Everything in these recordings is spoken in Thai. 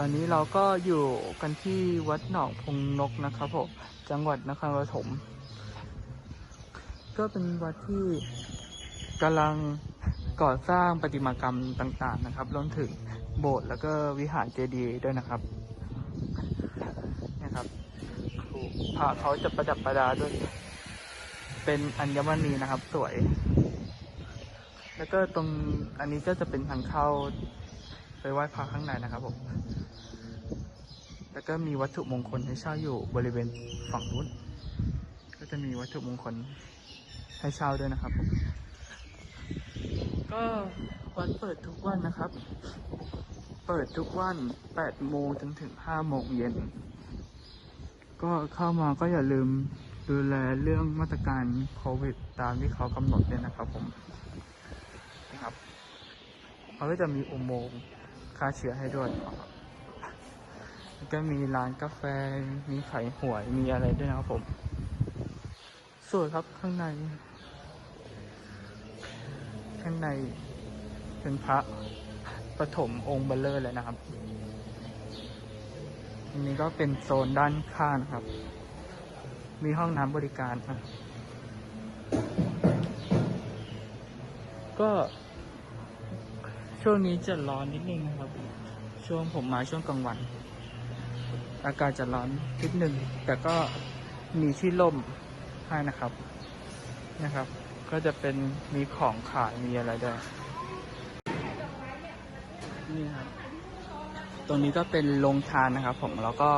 ตอนนี้เราก็อยู่กันที่วัดหนองพงนกนะครับผมจังหวัดนครปฐมก็เป็นวัดที่กำลังก่อสร้างประติมากรรมต่าง ๆ นะครับรวมถึงโบสถ์แล้วก็วิหารเจดีย์ด้วยนะครับนะครับพระเขาจะประดับประดาด้วย เป็นอัญมณีนะครับ สวย แล้วก็ตรงอันนี้ก็จะเป็นทางเข้าไปไหว้พระข้างในนะครับผม ก็มีวัตถุมงคลให้เช่าอยู่บริเวณฝั่งนู้น ก็จะมีวัตถุมงคลให้เช่าด้วยนะครับ ก็วัดเปิดทุกวันนะครับ เปิดทุกวัน8โมงจนถึง5โมงเย็น ก็เข้ามาก็อย่าลืมดูแลเรื่องมาตรการโควิด ตามที่เขากำหนดด้วยนะครับผมนะครับเขาก็จะมีอุโมงค์ฆ่าเชื้อให้ด้วยครับ แล้วก็มีร้านกาแฟ มีไข่หวย มีอะไรด้วยนะครับผม สวยครับข้างใน ข้างในเป็นพระปฐมองค์เบลเลอร์เลยนะครับ อันนี้ก็เป็นโซนด้านข้างนะครับ มีห้องน้ำบริการนะครับก็ช่วงนี้จะร้อนนิดนึงนะครับ ช่วงผมมาช่วงกลางวัน อากาศจะร้อนนิดหนึ่ง แต่ก็มีที่ร่มให้นะครับ นะครับ ก็จะเป็นมีของขายมีอะไรด้วยนี่ครับ ตรงนี้ก็เป็นโรงทานนะครับ ผม แล้วก็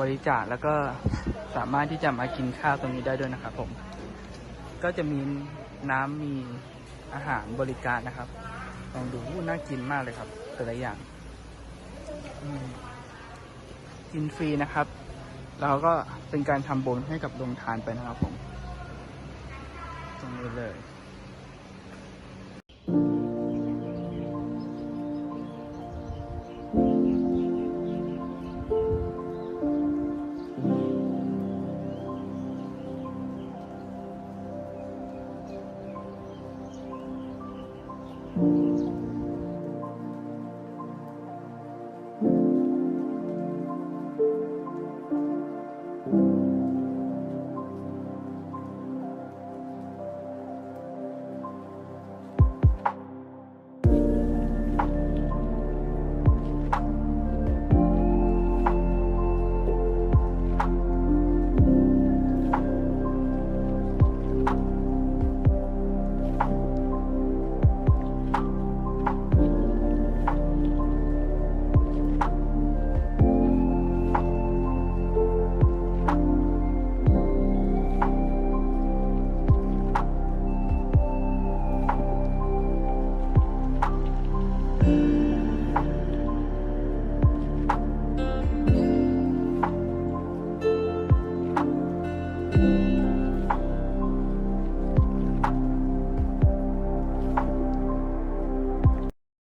บริจาคแล้วก็สามารถที่จะมากินข้าวตรงนี้ได้ด้วยนะครับ ผม ก็จะมีน้ำมีอาหารบริการนะครับ ลองดูน่ากินมากเลยครับแต่ละอย่าง อืม กินฟรีนะครับ เราก็เป็นการทำบุญให้กับโรงทานไปนะครับผมตรงนี้เลยうん。